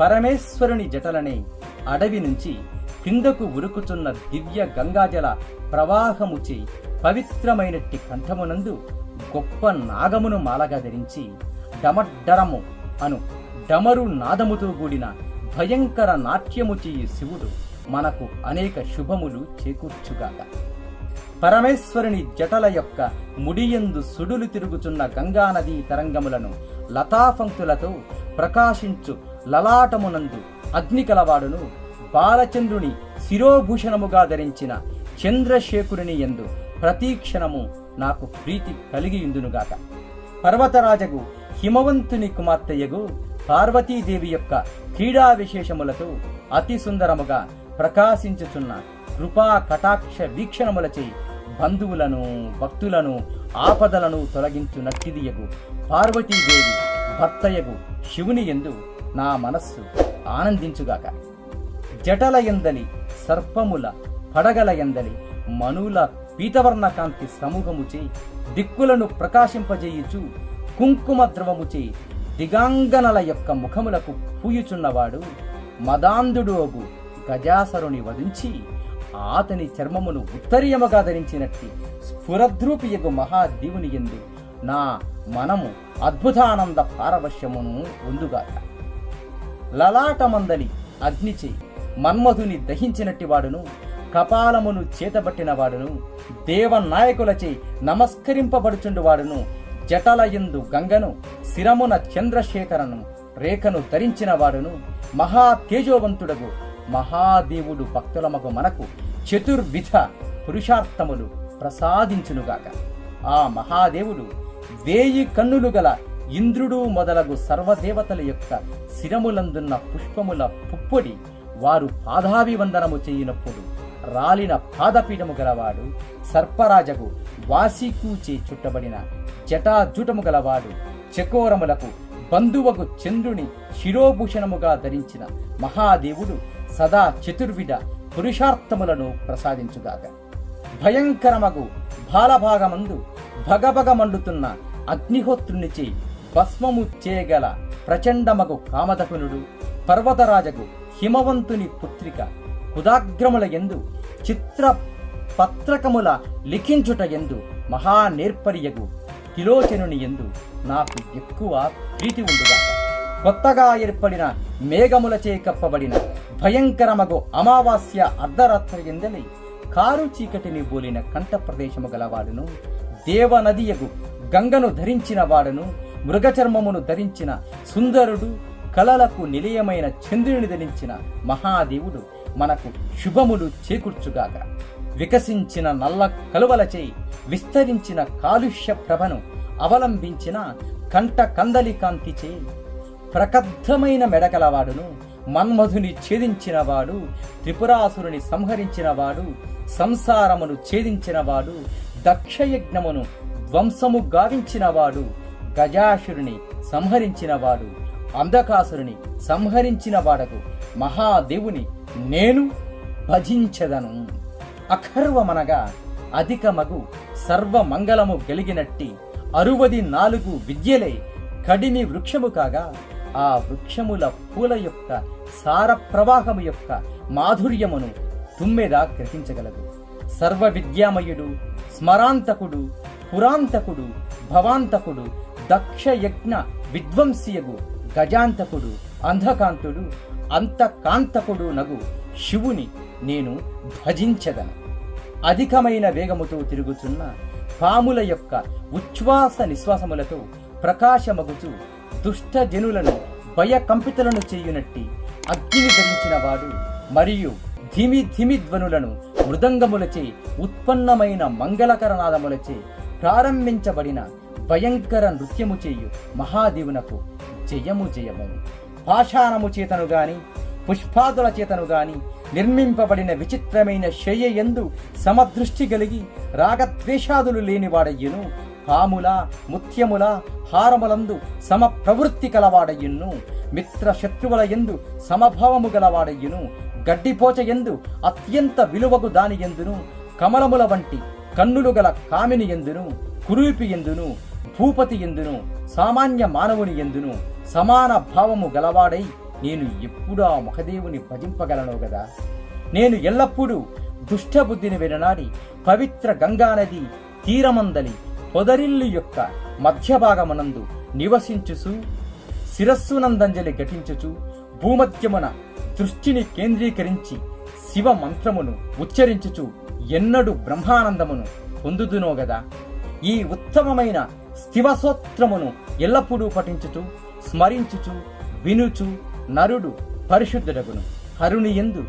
పరమేశ్వరుని జటలనే అడవి నుంచి కిందకు ఉరుకుతున్న దివ్య గంగాజల ప్రవాహముచే పవిత్రమైనట్టి కంఠమునందు గొప్ప నాగమును మాలగా ధరించి డమడ్డరము అను డమరు నాదముతో కూడిన భయంకర నాట్యము చేయి శివుడు మనకు అనేక శుభములు చేకూర్చుగాక. పరమేశ్వరుని జటల యొక్క ముడియందు సుడులు తిరుగుచున్న గంగానదీ తరంగములను లతాపంక్తులతో ప్రకాశించు లలాటమునందు అగ్ని కలవాడును బాలచంద్రుని శిరోభూషణముగా ధరించిన చంద్రశేఖరుని ఎందు ప్రతీక్షణము నాకు ప్రీతి కలిగియుందునుగాక. పర్వతరాజగు హిమవంతుని కుమార్తెయగు పార్వతీదేవి యొక్క క్రీడా విశేషములతో అతి సుందరముగా ప్రకాశించుచున్న కృపా కటాక్ష వీక్షణములచే బంధువులను భక్తులను ఆపదలను తొలగించు నట్టిదియగు పార్వతీదేవి భర్తయగు శివుని ఎందు నా మనస్సు ఆనందించుగాక. జటల ఎందలి సర్పముల పడగల ఎందలి మనుల పీతవర్ణకాంతి సమూహముచే దిక్కులను ప్రకాశింపజేయుచు కుంకుమ ద్రవముచే దిగాంగనల యొక్క ముఖములకు పూయుచున్నవాడు మదాంధుడు అగు గజాసరుని వధించి ఆతని చర్మమును ఉత్తరీయముగా ధరించినట్టి స్ఫురద్రూపియగు మహాదేవుని ఎందు నా మనము అద్భుతానంద పారవశ్యమును ఉందుగాక. లలాటమందని అగ్నిచే మన్మధుని దహించినట్టి వాడును కపాలమును చేతబట్టిన వాడును దేవనాయకులచే నమస్కరింపబడుచుండు వాడును జటలయందు గంగను శిరమున చంద్రశేఖరను రేఖను ధరించిన వాడును మహా తేజోవంతుడగు మహాదేవుడు భక్తులమగు మనకు చతుర్విధ పురుషార్థములు ప్రసాదించునుగాక. ఆ మహాదేవుడు వేయి కన్నులు గల ఇంద్రుడు మొదలగు సర్వదేవతల యొక్క శిరములందున్న పుష్పముల పుప్పొడి వారు పాదాభివందనము చేయినప్పుడు రాలిన పాదపీఠము గలవాడు సర్పరాజకు వాసికూచే చుట్టబడిన జటాజుటము గలవాడు చకోరములకు బంధువగు చంద్రుని శిరోభూషణముగా ధరించిన మహాదేవుడు సదా చతుర్విధ పురుషార్థములను ప్రసాదించుగాక. భయంకరమగు బాలభాగమందు భగభగ మండుతున్న అగ్నిహోత్రునిచే భస్మము చేయగల ప్రచండమగు కామదకునుడు పర్వతరాజగు హిమవంతుని పుత్రిక కుదాగ్రముల ఎందు చిత్ర పత్రకముల లిఖించుట ఎందు మహా కిలోచనుని తిలోచనుని ఎందు నాకు ఎక్కువ ప్రీతి ఉండుగా కొత్తగా ఏర్పడిన మేఘములచే కప్పబడిన భయంకరమగు అమావాస్య అర్ధరాత్రి ఎందలి కారు చీకటిని బోలిన కంఠ ప్రదేశము గలవాడును దేవనదియగు గంగను ధరించిన వాడును మృగచర్మమును ధరించిన సుందరుడు కళలకు నిలయమైన చంద్రుని ధరించిన మహాదేవుడు మనకు శుభములు చేకూర్చుగాక. వికసించిన నల్ల కలువలచే విస్తరించిన కాలుష్య ప్రభను అవలంబించిన కంట కందలి కాంతిచే ప్రకద్ధమైన మెడకలవాడును మన్మధుని ఛేదించినవాడు త్రిపురాసురుని సంహరించినవాడు సంసారమును ఛేదించినవాడు దక్షయజ్ఞమును ధ్వంసము గావించినవాడు గజాసురుని సంహరించినవాడు అంధకాసురుని సంహరించిన వాడకు మహాదేవుని నేను భజించదను. అఖర్వమనగా అధికమగు సర్వమంగళము గలిగినట్టి అరువది నాలుగు విద్యలే కడిమి వృక్షము కాగా ఆ వృక్షముల పూల యొక్క సార ప్రవాహము యొక్క మాధుర్యమును తుమ్మెద గ్రహించగలదు. సర్వ విద్యామయుడు స్మరాంతకుడు పురాంతకుడు భవాంతకుడు దక్ష యజ్ఞ విధ్వంసియగు గజాంతకుడు అంధకాంతుడు అంతకాంతకుడు నగు శివుని నేను భజించదను అధికమైన వేగముతో తిరుగుతున్న పాముల యొక్క ఉచ్ఛ్వాస నిశ్వాసములతో ప్రకాశమగుచు దుష్ట జనులను భయకంపితులను చేయునట్టి అగ్నిని ధరించిన వాడు మరియు ధిమి ధిమి ధ్వనులను మృదంగములచే ఉత్పన్నమైన మంగళకరనాదములచే ప్రారంభించబడిన భయంకర నృత్యము చేయు మహాదేవునకు జయము జయము. పాషాణము చేతను గాని పుష్పాదుల చేతను గాని నిర్మింపబడిన విచిత్రమైన శయ్య ఎందు సమదృష్టి కలిగి రాగద్వేషాదులు లేనివాడయ్యును పాముల ముత్యముల హారములందు సమ ప్రవృత్తి కలవాడయ్యును మిత్ర శత్రువుల ఎందు సమభావము గలవాడయ్యును గడ్డిపోచ ఎందు అత్యంత విలువకు దాని ఎందును కమలముల వంటి కన్నులు గల కామిని ఎందును కురూపి ఎందును భూపతి ఎందును సామాన్య మానవుని ఎందును సమాన భావము గలవాడై నేను ఎప్పుడు ఆ మహదేవుని భజింపగలను గదా? నేను ఎల్లప్పుడూ దుష్టబుద్ధిని విననాడి పవిత్ర గంగానది తీరమందలి పొదరిల్లు యొక్క మధ్యభాగమునందు నివసించుచు శిరస్సునందంజలి ఘటించుచు భూమధ్యమున దృష్టిని కేంద్రీకరించి శివ మంత్రమును ఉచ్చరించుచు ఎన్నడు బ్రహ్మానందమును పొందుదునో గదా? ఈ ఉత్తమమైన స్థివసూత్రమును ఎల్లప్పుడూ పఠించుచు స్మరించుచు వినుచు నరుడు పరిశుద్ధుడగును. హరుని ఎందు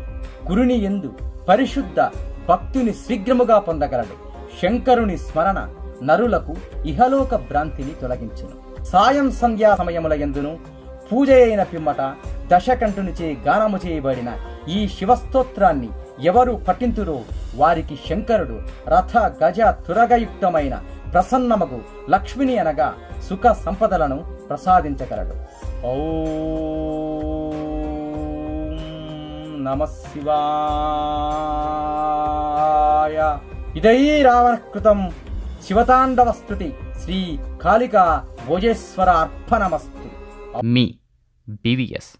గురుని ఎందు పరిశుద్ధ భక్తుని శీఘ్రముగా పొందగలడు. శంకరుని స్మరణ నరులకు ఇహలోక భ్రాంతిని తొలగించును. సాయం సంధ్యా సమయముల ఎందును పూజ అయిన పిమ్మట దశకంఠునిచే గానము చేయబడిన ఈ శివస్తోత్రాన్ని ఎవరు పఠింతురో వారికి శంకరుడు రథ గజ తురగయుక్తమైన ప్రసన్నమగు లక్ష్మిని అనగా సుఖ సంపదలను ప్రసాదించగలడు. ఓం నమ శివాయ. ఇదై రావణకృతం శివతాండవ స్తుతి శ్రీ కాళికా భోజేశ్వర అర్పణమస్తు మీ బీవీఎస్.